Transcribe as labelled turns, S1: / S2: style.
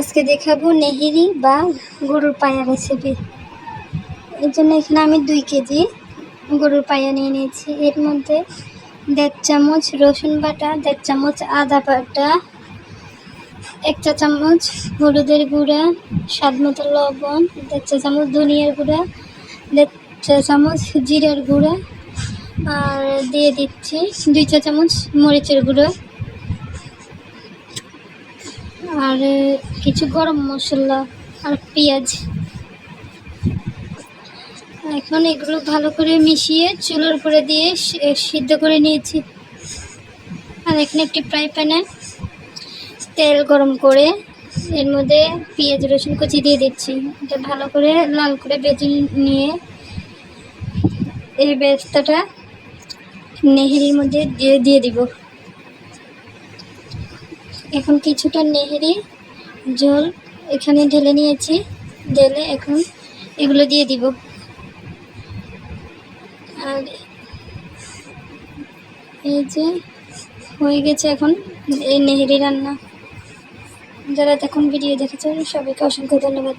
S1: আজকে দেখাবো নেহেরি বা গরুর পায়া রেসিপি এর জন্য এখানে আমি দুই কেজি গরুর পায়া নিয়ে নিয়েছি। এর মধ্যে দেড় চামচ রসুন বাটা, দেড় চামচ আদা বাটা, এক চা চামচ হলুদের গুঁড়া, স্বাদ মতো লবণ, দেড় চা চামচ ধনিয়ার গুঁড়া, দেড় চা চামচ জিরার গুঁড়া, আর দিয়ে দিচ্ছি দুই চা চামচ মরিচের গুঁড়ো। আর কিছু গরম মশলা আর পেঁয়াজ। এখন এগুলো ভালো করে মিশিয়ে চুলোর উপরে দিয়ে সিদ্ধ করে নিয়েছি। আর এখানে একটি ফ্রাই প্যানে তেল গরম করে এর মধ্যে পেঁয়াজ, রসুন কুচি দিয়ে দিচ্ছি। এটা ভালো করে লাল করে বেজে নিয়ে এই বেস্তাটা নেহেরির মধ্যে দিয়ে দিয়ে দিব। এখন কিছুটা নেহেরি জল এখানে ঢেলে নিয়েছি। ঢেলে এখন এগুলো দিয়ে দিব। আর এই যে হয়ে গেছে এখন এই নেহেরি রান্না। যারা এখন ভিডিও দেখেছেন সবাইকে অসংখ্য ধন্যবাদ।